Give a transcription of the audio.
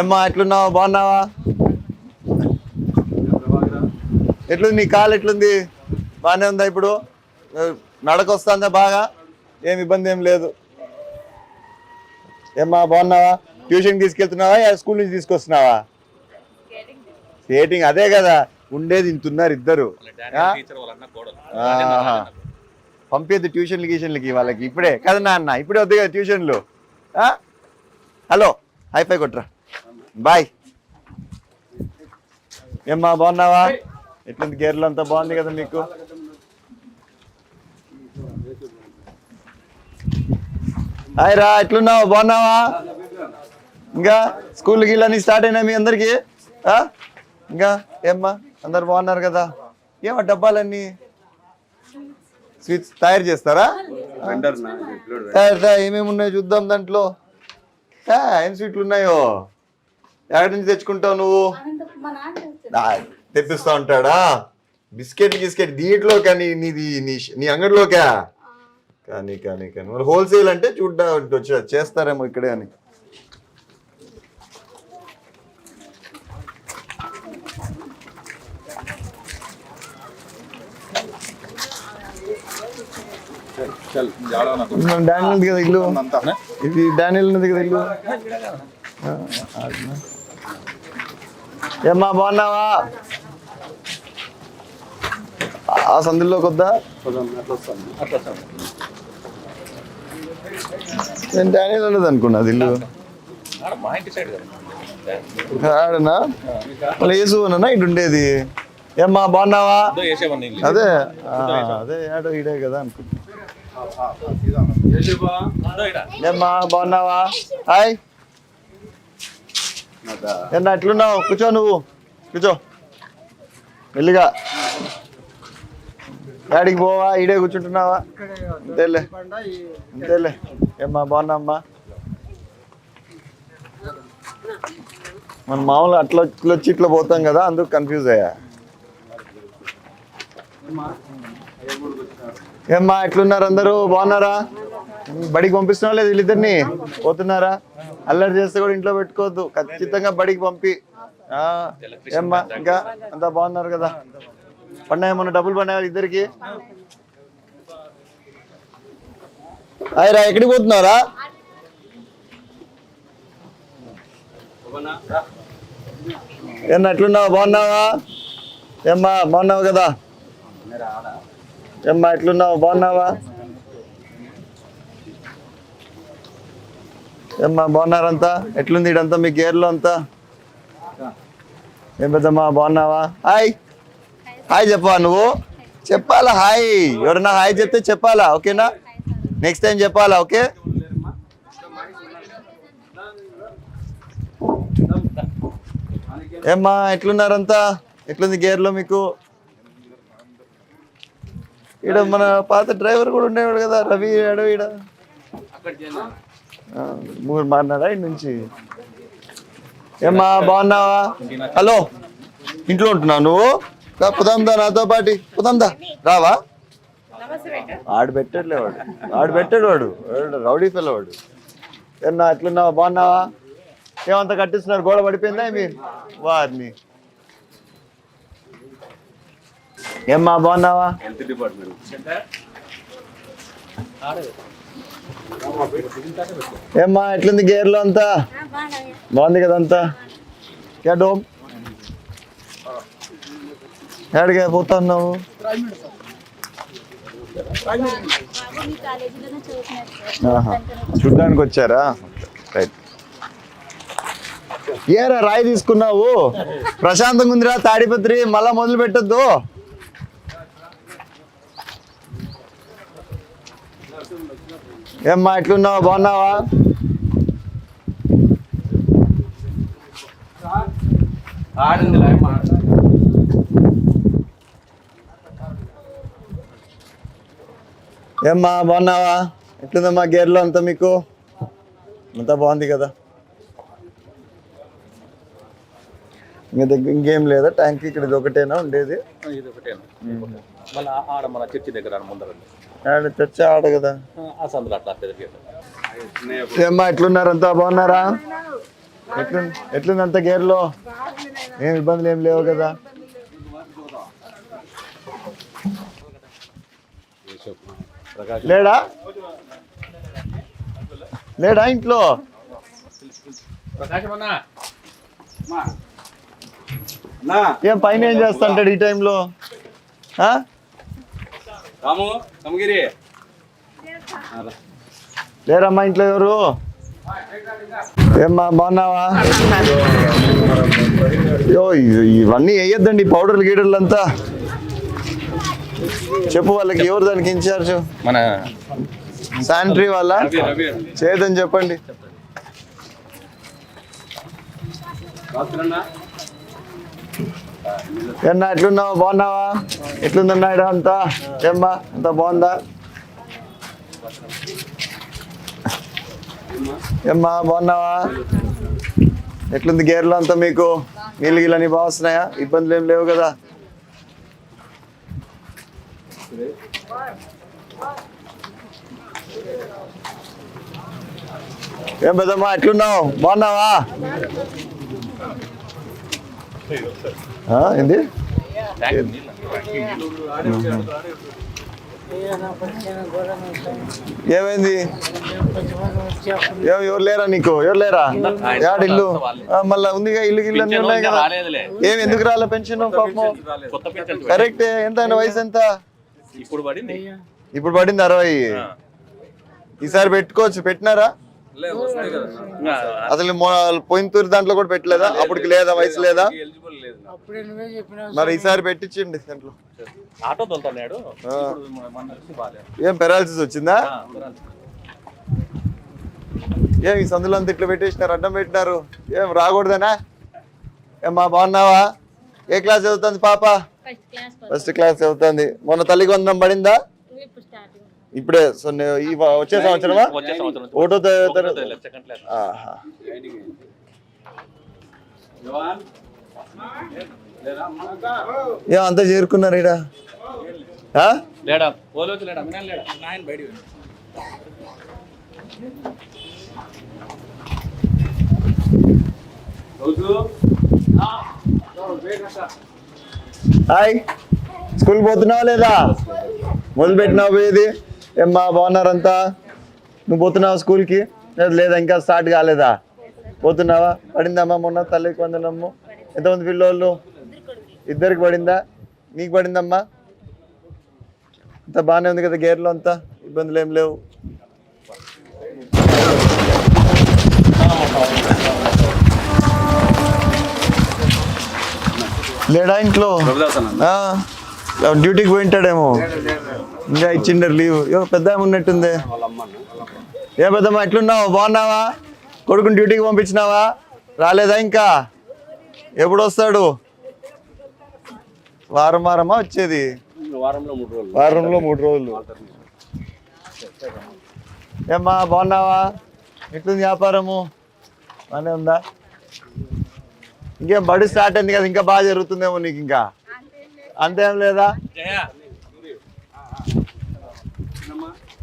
ఏమ్మా ఎట్లున్నావా? బాగున్నావా? ఎట్లుంది? నీ కాలు ఎట్లుంది? బాగానే ఉందా ఇప్పుడు? నడక వస్తుందా బాగా? ఏం ఇబ్బంది ఏం లేదు. ఏమ్మా బాగున్నావా? ట్యూషన్ తీసుకెళ్తున్నావా? స్కూల్ నుంచి తీసుకొస్తున్నావా? స్కేటింగ్ అదే కదా. ఉండేది ఇంతున్నారు ఇద్దరు. పంపేది ట్యూషన్లు గీషన్లకి వాళ్ళకి. ఇప్పుడే. కదా నాన్న ఇప్పుడే వద్దు కదా ట్యూషన్లు? హలో హైఫై కొట్రా. బాయ్. ఏమ్మా బాగున్నావా? ఎట్లుంది గేర్లు అంతా? బాగుంది కదా మీకు? హాయ్ రా ఎట్లున్నావు? బాగున్నావా? ఇంకా స్కూల్ గిళ్ళని స్టార్ట్ అయినా మీ అందరికి? ఆ? ఇంకా ఏమ్మా అందరు బాగున్నారు కదా? ఏమా డబ్బాలన్నీ? స్వీట్స్ తయారు చేస్తారా? తయారు ఏమేమి ఉన్నాయో చూద్దాం దాంట్లో? ఏం స్వీట్లు ఉన్నాయో? ఎక్కడి నుంచి తెచ్చుకుంటావు నువ్వు? తెప్పిస్తా ఉంటాడా? బిస్కెట్ గిస్కెట్ దీంట్లో కానీ నీది నీ నీ అంగడిలోకా? కానీ కానీ కానీ. మరి హోల్సేల్ అంటే చూడ్డా వచ్చి? చేస్తారేమో ఇక్కడే అని. డానియల్ కదా ఇల్లు. ఇది డానియల్ ఉన్నది కదా ఇల్లు. ఏమ్మా బాగున్నావా? ఆ సందులోకి వద్దా? నేను డానియల్ ఉన్నది అనుకున్నా అది ఇల్లు ఆడనా? మళ్ళీ వేసు అన్నా ఇటు ఉండేది. ఏమ్మా బాగున్నావా. అదే అదే ఏడో ఇడే కదా అనుకుంటా ఉందో ఈడ. ఏమ్మా బాగున్నావా? హాయ్. ఏమన్నా ఎట్లున్నావు? కూర్చో నువ్వు. కూర్చో. మెల్లిగా. యాడికి పోవా? ఈడే కూర్చుంటున్నావా? అంతేలే. అంతేలే. ఏమ్మా బాగున్నామ్మా మన మామూలు అట్లా ఇట్లా వచ్చి ఇట్లా పోతాం కదా అందుకు కన్ఫ్యూజ్ అయ్యా. ఏమ్మా ఎట్లున్నారు అందరూ? బాగున్నారా? బడికి పంపిస్తున్నా లేదు వీళ్ళిద్దరిని? పోతున్నారా? అల్లరి చేస్తే కూడా ఇంట్లో పెట్టుకోవద్దు. ఖచ్చితంగా బడికి పంపి. ఆ, ఏమ్మా ఇంకా అంతా బాగున్నారు కదా? పడినాయి మొన్న డబ్బులు పడినాయి ఇద్దరికి? అయ్యరా ఎక్కడికి పోతున్నారా ఏమన్నా ఎట్లున్నావు? బాగున్నావా? ఏమ్మా బాగున్నావు కదా? ఏమ్మా ఎట్లున్నావు? బాగున్నావా? ఏమ్మా బాగున్నారంతా? ఎట్లుంది ఇడంతా మీ గేర్లో అంతా? ఏం పెద్దమ్మా బాగున్నావా? హాయ్. హాయ్ చెప్పా నువ్వు? చెప్పాలా? హాయ్. ఎవరన్నా హాయ్ చెప్తే చెప్పాలా? ఓకేనా? నెక్స్ట్ టైం చెప్పాలా? ఓకే? ఏమ్మా ఎట్లున్నారంతా? ఎట్లుంది గేర్లో మీకు? ఈడ మన పాత డ్రైవర్ కూడా ఉండేవాడు కదా రవి అడవి ఈడ. మూడు మారినాడా? ఇటు నుంచి. ఏమ్మా బాగున్నావా? హలో ఇంట్లో ఉంటున్నావు నువ్వు? రా, పుదాందా నాతో పాటి. పుదాందా రావా? ఆడు పెట్టాడులే వాడు. ఆడు పెట్టాడు వాడు. రౌడీ పిల్ల వాడు. ఏమన్నా ఎట్లున్నావా? బాగున్నావా? ఏమంత కట్టిస్తున్నారు? గోడ పడిపోయిందా మీ వారిని. ఏమ్మా బాగున్నావా? Health department. ఏమ్మా ఎట్లుంది గేర్లో అంతా? బాగుంది కదా అంతా? క్యా డోమ్ ఎక్కడికి పోతున్నావు? ఆహా. చూడ్డానికి వచ్చారా? రైట్. ఏరా రాయి తీసుకున్నావు? ప్రశాంతంగా ఉందిరా తాడిపత్రి మళ్ళా మొదలు పెట్టద్దు ఏమ్మా ఎట్లున్నావు? బాగున్నావా? ఏమ్మా బాగున్నావా? ఎట్లుందమ్మా గేర్లో అంతా మీకు? అంతా బాగుంది కదా. ఇంకా దగ్గర ఇంకేం లేదా? ట్యాంక్ ఇక్కడ ఇది ఒకటేనా? ఉండేది? ఇది ఒకటేనా? మళ్ళీ ఆడ మన చర్చి దగ్గర ముందర ఆడ చర్చ ఆడ కదా. ఆ సందులో అట్లా ఏమ్మా ఎట్లున్నారంతా బాగున్నారా? ఎట్లుంది ఎట్లుంది అంత గేర్లో? ఏం ఇబ్బందులు ఏం లేవు కదా? లేడా? లేడా ఇంట్లో? ప్రకాశం అన్నా ఏం పైన ఏం చేస్తుంటాడు ఈ టైంలో? ఆ? రాము కమగిరి లేరమ్మా ఇంట్లో ఎవరు? ఏమ్మా బాగున్నావా? అయ్యో ఇవన్నీ వేయొద్దండి పౌడర్లు గీడర్లు అంతా చెప్పు వాళ్ళకి ఎవరు దానికి ఇన్ఛార్జ్? మన శానిటరీ వాళ్ళ? చేయదని చెప్పండి. రాత్రన్నా ఏమన్నా ఎట్లున్నావా? బాగున్నావా? ఎట్లుందన్నా ఈడ అంతా? ఏమ్మా అంతా బాగుందా? ఏమ్మా బాగున్నావా? ఎట్లుంది గేర్లో అంతా మీకు? నీళ్ళు గిళ్ళు అన్నీ బాగా వస్తున్నాయా ఇబ్బందులు ఏం లేవు కదా? ఏం పెద్దమ్మా ఎట్లున్నావు? బాగున్నావా? ఏంది? ఏమైంది? ఎవరు లేరా నీకు? ఎవరు లేరా? యాడ ఇల్లు? మళ్ళా ఉందిగా ఇల్లు గిల్లు అన్ని ఉన్నాయి కదా. రాలేదులే ఏం ఎందుకు రాలే పెన్షన్ పాపం కరెక్ట్ ఎంత ఆయన వయసు ఎంత? ఇప్పుడు పడింది. ఇప్పుడు పడింది అరవై. ఈసారి పెట్టుకోవచ్చు. పెట్టినారా? అసలు మొ- పోయిన తూరి దాంట్లో కూడా పెట్టలేదా? అప్పటికి లేదా? వయసు లేదా? మరి ఈసారి పెట్టించండి దాంట్లో. ఏం పెరాలసిస్ వచ్చిందా? ఏం ఈ సందులో అంతా ఇట్లా పెట్టేసినారు అడ్డం పెట్టినారు? ఏం రాకూడదనా? ఏమ్మా బాగున్నావా? ఏ క్లాస్ చదువుతుంది పాప? ఫస్ట్ క్లాస్ ఫస్ట్ క్లాస్ చదువుతుంది. మొన్న తల్లికి వందనం పడిందా? ఇప్పుడు ఈ వచ్చే సంవత్సరమా? ఒకటో తరగతి. ఏం అంతా చేరుకున్నారు ఈడ? ఆ? లేడా? పోలోచి లేడా? వినాలి లేడా? నాయన బయట హాయ్. స్కూల్ పోతున్నావా లేదా? మొదలు పెట్టినావు ఏమ్మా బాగున్నారంతా? నువ్వు పోతున్నావా స్కూల్కి? లేదు ఇంకా స్టార్ట్ కాలేదా? పోతున్నావా? పడిందమ్మా మొన్న తల్లికి వందనమ్ము ఎంతమంది పిల్లోళ్ళు? ఇద్దరికి పడిందా? నీకు పడిందమ్మా? అంతా బాగానే ఉంది కదా గేర్లో అంతా? ఇబ్బందులు ఏం లేవు. లేడా ఇంట్లో? డ్యూటీకి పోయింటాడేమో. ఇంకా ఇచ్చిండరు లీవ్ యో పెద్ద ఉన్నట్టుంది. ఏ పెద్దమ్మ ఎట్లున్నావు? బాగున్నావా? కొడుకుని డ్యూటీకి పంపించినావా? రాలేదా ఇంకా? ఎప్పుడు వస్తాడు? వారం వారమా వచ్చేది? వారంలో మూడు రోజులు. ఏమ్మా బాగున్నావా? ఎట్లుంది వ్యాపారము? బాగానే ఉందా? ఇంకేం బడి స్టార్ట్ అయింది కదా ఇంకా బాగా జరుగుతుందేమో నీకు ఇంకా? అంతేం లేదా?